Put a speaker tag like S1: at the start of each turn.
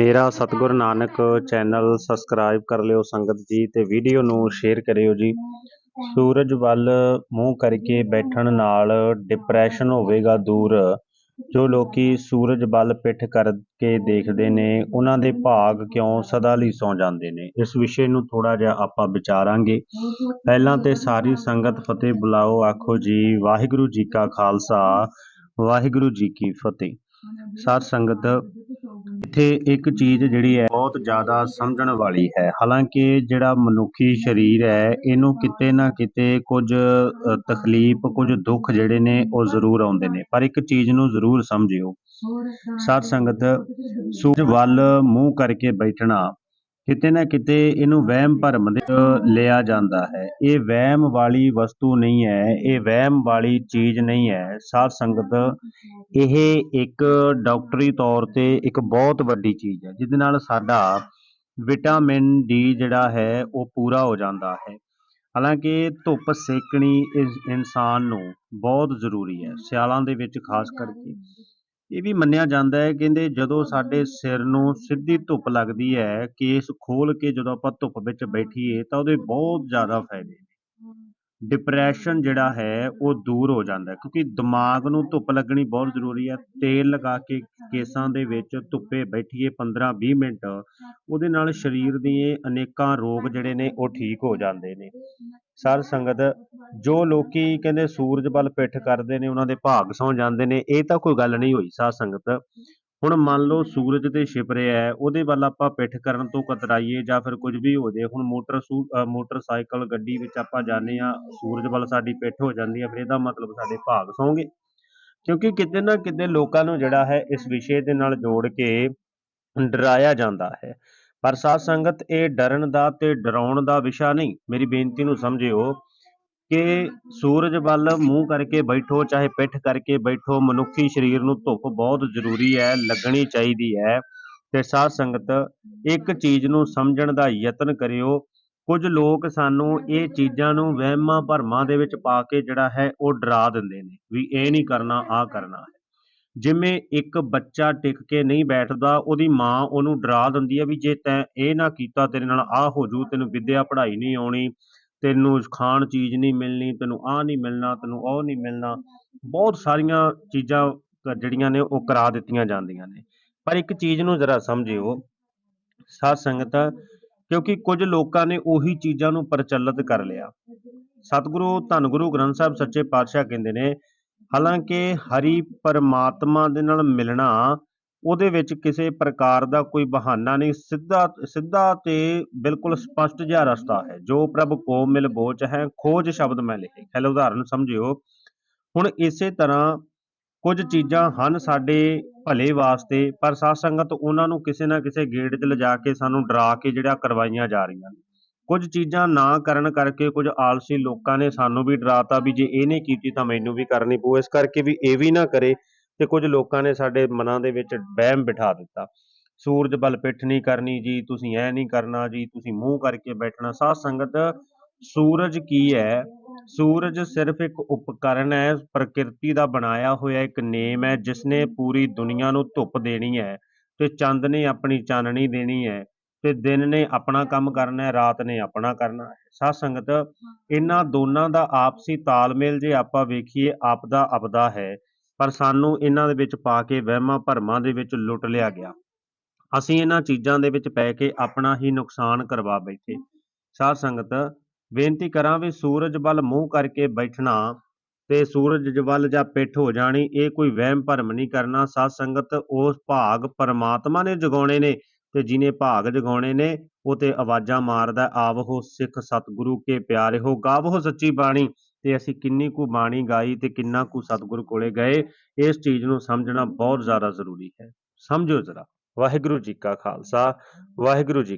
S1: ਮੇਰਾ ਸਤਿਗੁਰ Nanak channel subscribe ਕਰ ਲਿਓ ਸੰਗਤ ਜੀ ਤੇ ਵੀਡੀਓ ਨੂੰ ਸ਼ੇਅਰ ਕਰਿਓ ਜੀ। ਸੂਰਜ ਵੱਲ ਮੂੰਹ ਕਰਕੇ ਬੈਠਣ ਨਾਲ ਡਿਪਰੈਸ਼ਨ ਹੋਵੇਗਾ ਦੂਰ। ਜੋ ਲੋਕੀ ਸੂਰਜ ਵੱਲ ਪਿੱਠ ਕਰਕੇ ਦੇਖਦੇ ਨੇ, ਉਹਨਾਂ ਦੇ ਭਾਗ ਕਿਉਂ ਸਦਾ ਲਈ ਸੌ ਜਾਂਦੇ ਨੇ? ਇਸ ਵਿਸ਼ੇ ਨੂੰ ਥੋੜਾ ਜਿਹਾ ਆਪਾਂ ਵਿਚਾਰਾਂਗੇ। ਪਹਿਲਾਂ ਤੇ ਸਾਰੀ ਸੰਗਤ ਫਤਿਹ ਬੁਲਾਓ, ਆਖੋ ਜੀ, ਵਾਹਿਗੁਰੂ ਜੀ ਕਾ ਖਾਲਸਾ, ਵਾਹਿਗੁਰੂ ਜੀ ਕੀ ਫਤਿਹ। ਸਾਧ ਸੰਗਤ ਇੱਥੇ ਇੱਕ ਚੀਜ਼ ਜਿਹੜੀ ਹੈ ਬਹੁਤ ਜ਼ਿਆਦਾ ਸਮਝਣ ਵਾਲੀ ਹੈ। ਹਾਲਾਂਕਿ ਜਿਹੜਾ ਮਨੁੱਖੀ ਸਰੀਰ ਹੈ, ਇਹਨੂੰ ਕਿਤੇ ਨਾ ਕਿਤੇ ਕੁਝ ਤਕਲੀਫ, ਕੁਝ ਦੁੱਖ ਜਿਹੜੇ ਨੇ ਉਹ ਜ਼ਰੂਰ ਆਉਂਦੇ ਨੇ। ਪਰ ਇੱਕ ਚੀਜ਼ ਨੂੰ ਜ਼ਰੂਰ ਸਮਝਿਓ। ਸਾਧ ਸੰਗਤ ਸੂਰਜ ਵੱਲ ਮੂੰਹ ਕਰਕੇ ਬੈਠਣਾ ਕਿਤੇ ਨਾ ਕਿਤੇ ਇਹਨੂੰ ਵਹਿਮ ਭਰਮ ਦੇ ਵਿੱਚ ਲਿਆ ਜਾਂਦਾ ਹੈ। ਇਹ ਵਹਿਮ ਵਾਲੀ ਵਸਤੂ ਨਹੀਂ ਹੈ, ਇਹ ਵਹਿਮ ਵਾਲੀ ਚੀਜ਼ ਨਹੀਂ ਹੈ। ਸਾਧ ਸੰਗਤ, ਇਹ ਇੱਕ ਡਾਕਟਰੀ ਤੌਰ ਤੇ ਇੱਕ ਬਹੁਤ ਵੱਡੀ ਚੀਜ਼ ਹੈ, ਜਿਹਦੇ ਨਾਲ ਸਾਡਾ ਵਿਟਾਮਿਨ ਡੀ ਜਿਹੜਾ ਹੈ, ਉਹ ਪੂਰਾ ਹੋ ਜਾਂਦਾ ਹੈ। ਹਾਲਾਂਕਿ ਧੁੱਪ ਸੇਕਣੀ ਇਸ ਇਨਸਾਨ ਨੂੰ ਬਹੁਤ ਜ਼ਰੂਰੀ ਹੈ, ਸਿਆਲਾਂ ਦੇ ਵਿੱਚ ਖਾਸ ਕਰਕੇ। ਇਹ ਵੀ ਮੰਨਿਆ ਜਾਂਦਾ ਹੈ ਕਹਿੰਦੇ ਜਦੋਂ ਸਾਡੇ ਸਿਰ ਨੂੰ ਸਿੱਧੀ ਧੁੱਪ ਲੱਗਦੀ ਹੈ ਕੇਸ ਖੋਲ ਕੇ ਜਦੋਂ ਆਪਾਂ ਧੁੱਪ ਵਿੱਚ ਬੈਠੀਏ ਤਾਂ ਉਹਦੇ ਬਹੁਤ ਜ਼ਿਆਦਾ ਫਾਇਦੇ ਨੇ। ਡਿਪਰੈਸ਼ਨ ਜਿਹੜਾ ਹੈ ਉਹ ਦੂਰ ਹੋ ਜਾਂਦਾ ਕਿਉਂਕਿ ਦਿਮਾਗ ਨੂੰ ਧੁੱਪ ਲੱਗਣੀ ਬਹੁਤ ਜ਼ਰੂਰੀ ਹੈ। ਤੇਲ ਲਗਾ ਕੇ ਕੇਸਾਂ ਦੇ ਵਿੱਚ ਧੁੱਪੇ ਬੈਠੀਏ 15-20 ਮਿੰਟ ਉਹਦੇ ਨਾਲ ਸਰੀਰ ਦੇ ਅਨੇਕਾਂ ਰੋਗ ਜਿਹੜੇ ਨੇ ਉਹ ਠੀਕ ਹੋ ਜਾਂਦੇ ਨੇ। ਸਾਧ ਸੰਗਤ ਜੋ ਲੋਕੀ ਕਹਿੰਦੇ ਸੂਰਜ ਵੱਲ ਪਿੱਠ ਕਰਦੇ ਨੇ, ਉਹਨਾਂ ਦੇ ਭਾਗ ਸੌ ਜਾਂਦੇ ਨੇ, ਇਹ ਤਾਂ ਕੋਈ ਗੱਲ ਨਹੀਂ ਹੋਈ ਸਾਧ ਸੰਗਤ। ਹੁਣ ਮੰਨ ਲਓ ਸੂਰਜ ਤੇ ਛਿਪ ਰਿਹਾ ਹੈ, ਉਹਦੇ ਵੱਲ ਆਪਾਂ ਪਿੱਠ ਕਰਨ ਤੋਂ ਕਤਰਾਈਏ ਜਾਂ ਫਿਰ ਕੁਝ ਵੀ ਹੋ ਜੇ ਹੁਣ ਮੋਟਰ ਸੂ ਮੋਟਰਸਾਈਕਲ, ਗੱਡੀ ਵਿੱਚ ਆਪਾਂ ਜਾਂਦੇ ਆ ਸੂਰਜ ਵੱਲ ਸਾਡੀ ਪਿੱਠ ਹੋ ਜਾਂਦੀ ਹੈ, ਫਿਰ ਇਹਦਾ ਮਤਲਬ ਸਾਡੇ ਭਾਗ ਸੌਂਗੇ। ਕਿਉਂਕਿ ਕਿਤੇ ਨਾ ਕਿਤੇ ਲੋਕਾਂ ਨੂੰ ਜਿਹੜਾ ਹੈ, ਇਸ ਵਿਸ਼ੇ ਦੇ ਨਾਲ ਜੋੜ ਕੇ ਡਰਾਇਆ ਜਾਂਦਾ ਹੈ। ਪਰ ਸਾਧ ਸੰਗਤ, ਇਹ ਡਰਨ ਦਾ ਤੇ ਡਰਾਉਣ ਦਾ ਵਿਸ਼ਾ ਨਹੀਂ। ਮੇਰੀ ਬੇਨਤੀ ਨੂੰ ਸਮਝਿਓ ਕਿ ਸੂਰਜ ਵੱਲ ਮੂੰਹ ਕਰਕੇ ਬੈਠੋ, ਚਾਹੇ ਪਿੱਠ ਕਰਕੇ ਬੈਠੋ, ਮਨੁੱਖੀ ਸਰੀਰ ਨੂੰ ਧੁੱਪ ਬਹੁਤ ਜ਼ਰੂਰੀ ਹੈ, ਲੱਗਣੀ ਚਾਹੀਦੀ ਹੈ। ਤੇ ਸਾਧ ਸੰਗਤ, ਇੱਕ ਚੀਜ਼ ਨੂੰ ਸਮਝਣ ਦਾ ਯਤਨ ਕਰਿਓ। ਕੁਝ ਲੋਕ ਸਾਨੂੰ ਇਹ ਚੀਜ਼ਾਂ ਨੂੰ ਵਹਿਮਾਂ ਭਰਮਾਂ ਦੇ ਵਿੱਚ ਪਾ ਕੇ ਜਿਹੜਾ ਹੈ, ਉਹ ਡਰਾ ਦਿੰਦੇ ਨੇ ਵੀ ਇਹ ਨਹੀਂ ਕਰਨਾ, ਆਹ ਕਰਨਾ ਹੈ। ਜਿਵੇਂ ਇੱਕ ਬੱਚਾ ਟਿਕ ਕੇ ਨਹੀਂ ਬੈਠਦਾ, ਉਹਦੀ ਮਾਂ ਉਹਨੂੰ ਡਰਾ ਦਿੰਦੀ ਹੈ ਵੀ ਜੇ ਤੈਂ ਇਹ ਨਾ ਕੀਤਾ, ਤੇਰੇ ਨਾਲ ਆਹ ਹੋ ਜੂ, ਤੈਨੂੰ ਵਿੱਦਿਆ ਪੜ੍ਹਾਈ ਨਹੀਂ ਆਉਣੀ ਤੈਨੂੰ ਖਾਣ ਚੀਜ਼ ਨਹੀਂ ਮਿਲਣੀ, ਤੈਨੂੰ ਆਹ ਨਹੀਂ ਮਿਲਣਾ, ਤੈਨੂੰ ਉਹ ਨਹੀਂ ਮਿਲਣਾ। ਬਹੁਤ ਸਾਰੀਆਂ ਚੀਜ਼ਾਂ ਜਿਹੜੀਆਂ ਨੇ ਉਹ ਕਰਾ ਦਿੱਤੀਆਂ ਜਾਂਦੀਆਂ ਨੇ। ਪਰ ਇੱਕ ਚੀਜ਼ ਨੂੰ ਜ਼ਰਾ ਸਮਝਿਓ, ਸਾਧ ਸੰਗਤ, ਕਿਉਂਕਿ ਕੁਝ ਲੋਕਾਂ ਨੇ ਉਹੀ ਚੀਜ਼ਾਂ ਨੂੰ ਪ੍ਰਚਲਿਤ ਕਰ ਲਿਆ। ਸਤਿਗੁਰੂ, ਧੰਨ ਗੁਰੂ ਗ੍ਰੰਥ ਸਾਹਿਬ ਸੱਚੇ ਪਾਤਸ਼ਾਹ ਕਹਿੰਦੇ ਨੇ, ਹਾਲਾਂਕਿ ਹਰੀ ਪਰਮਾਤਮਾ ਦੇ ਨਾਲ ਮਿਲਣਾ ਉਹਦੇ ਵਿੱਚ ਕਿਸੇ ਪ੍ਰਕਾਰ ਦਾ ਕੋਈ ਬਹਾਨਾ ਨਹੀਂ ਸਿੱਧਾ ਸਿੱਧਾ ਤੇ ਬਿਲਕੁਲ ਸਪਸ਼ਟ ਜਿਹਾ ਰਸਤਾ ਹੈ। ਜੋ ਪ੍ਰਭ ਕੋ ਮਿਲ ਬੋਚ ਹੈ ਖੋਜ ਸ਼ਬਦ ਮੈਂ ਲਿਖੇ। ਖੈਲ ਉਦਾਹਰਨ ਸਮਝਿਓ। ਹੁਣ ਇਸੇ ਤਰ੍ਹਾਂ ਕੁਝ ਚੀਜ਼ਾਂ ਹਨ ਸਾਡੇ ਭਲੇ ਵਾਸਤੇ ਪਰ ਸਾਧ ਸੰਗਤ ਉਹਨਾਂ ਨੂੰ ਕਿਸੇ ਨਾ ਕਿਸੇ ਗੇੜ 'ਚ ਲਿਜਾ ਕੇ ਸਾਨੂੰ ਡਰਾ ਕੇ ਜਿਹੜਾ ਕਰਵਾਈਆਂ ਜਾ ਰਹੀਆਂ ਨੇ। ਕੁਝ ਚੀਜ਼ਾਂ ਨਾ ਕਰਨ ਕਰਕੇ ਕੁਝ ਆਲਸੀ ਲੋਕਾਂ ਨੇ ਸਾਨੂੰ ਵੀ ਡਰਾਤਾ ਵੀ ਜੇ ਇਹ ਨਹੀਂ ਕੀਤੀ ਤਾਂ ਮੈਨੂੰ ਵੀ ਕਰਨੀ ਪਊ। ਇਸ ਕਰਕੇ ਵੀ ਇਹ ਵੀ ਨਾ ਕਰੇ ਤੇ ਕੁਝ ਲੋਕਾਂ ਨੇ ਸਾਡੇ ਮਨਾਂ ਦੇ ਵਿੱਚ ਵਹਿਮ ਬਿਠਾ ਦਿੱਤਾ। ਸੂਰਜ ਬਲ ਪਿੱਠ ਨਹੀਂ ਕਰਨੀ ਜੀ, ਤੁਸੀਂ ਇਹ ਨਹੀਂ ਕਰਨਾ ਜੀ, ਤੁਸੀਂ ਮੂੰਹ ਕਰਕੇ ਬੈਠਣਾ। ਸਾਧ ਸੰਗਤ, ਸੂਰਜ ਕੀ ਹੈ? ਸੂਰਜ ਸਿਰਫ ਇੱਕ ਉਪਕਰਨ ਹੈ, ਪ੍ਰਕਿਰਤੀ ਦਾ ਬਣਾਇਆ ਹੋਇਆ ਇੱਕ ਨੇਮ ਹੈ ਜਿਸ ਨੇ ਪੂਰੀ ਦੁਨੀਆ ਨੂੰ ਧੁੱਪ ਦੇਣੀ ਹੈ ਤੇ ਚੰਦ ਨੇ ਆਪਣੀ ਚਾਨਣੀ ਦੇਣੀ ਹੈ ਤੇ ਦਿਨ ਨੇ ਆਪਣਾ ਕੰਮ ਕਰਨਾ ਹੈ, ਰਾਤ ਨੇ ਆਪਣਾ ਕਰਨਾ ਹੈ। ਸਾਧ ਸੰਗਤ, ਇਹਨਾਂ ਦੋਨਾਂ ਦਾ ਆਪਸੀ ਤਾਲਮੇਲ ਜੇ ਆਪਾਂ ਵੇਖੀਏ ਆਪਦਾ ਆਪਦਾ ਹੈ। ਪਰ ਸਾਨੂੰ ਇਹਨਾਂ ਦੇ ਵਿੱਚ ਪਾ ਕੇ ਵਹਿਮਾਂ ਭਰਮਾਂ ਦੇ ਵਿੱਚ ਲੁੱਟ ਲਿਆ ਗਿਆ। ਅਸੀਂ ਇਹਨਾਂ ਚੀਜ਼ਾਂ ਦੇ ਵਿੱਚ ਪੈ ਕੇ ਆਪਣਾ ਹੀ ਨੁਕਸਾਨ ਕਰਵਾ ਬੈਠੇ। ਸਾਧ ਸੰਗਤ, ਬੇਨਤੀ ਕਰਾਂ ਵੀ ਸੂਰਜ ਵੱਲ ਮੂੰਹ ਕਰਕੇ ਬੈਠਣਾ ਤੇ ਸੂਰਜ ਵੱਲ ਜਾਂ ਪਿੱਠ ਹੋ ਜਾਣੀ, ਇਹ ਕੋਈ ਵਹਿਮ ਭਰਮ ਨਹੀਂ ਕਰਨਾ। ਸਾਧ ਸੰਗਤ ਉਸ ਭਾਗ ਪਰਮਾਤਮਾ ਨੇ ਜਗਾਉਣੇ ਨੇ ਤੇ ਜਿਨੇ ਭਾਗ ਜਗਾਉਣੇ ਨੇ, ਉਹ ਤੇ ਆਵਾਜ਼ਾਂ ਮਾਰਦਾ ਆਵਹੋ ਸਿੱਖ ਸਤਿਗੁਰੂ ਕੇ ਪਿਆਰੇ ਹੋ ਗਾਵਹੋ ਸੱਚੀ ਬਾਣੀ। ਤੇ ਅਸੀਂ ਕਿੰਨੀ ਕੁ ਬਾਣੀ ਗਾਈ ਤੇ ਕਿੰਨਾ ਕੁ ਸਤਿਗੁਰੂ ਕੋਲੇ ਗਏ, ਇਸ ਚੀਜ਼ ਨੂੰ ਸਮਝਣਾ ਬਹੁਤ ਜ਼ਿਆਦਾ ਜ਼ਰੂਰੀ ਹੈ। ਸਮਝੋ ਜ਼ਰਾ। ਵਾਹਿਗੁਰੂ ਜੀ ਕਾ ਖਾਲਸਾ, ਵਾਹਿਗੁਰੂ ਜੀ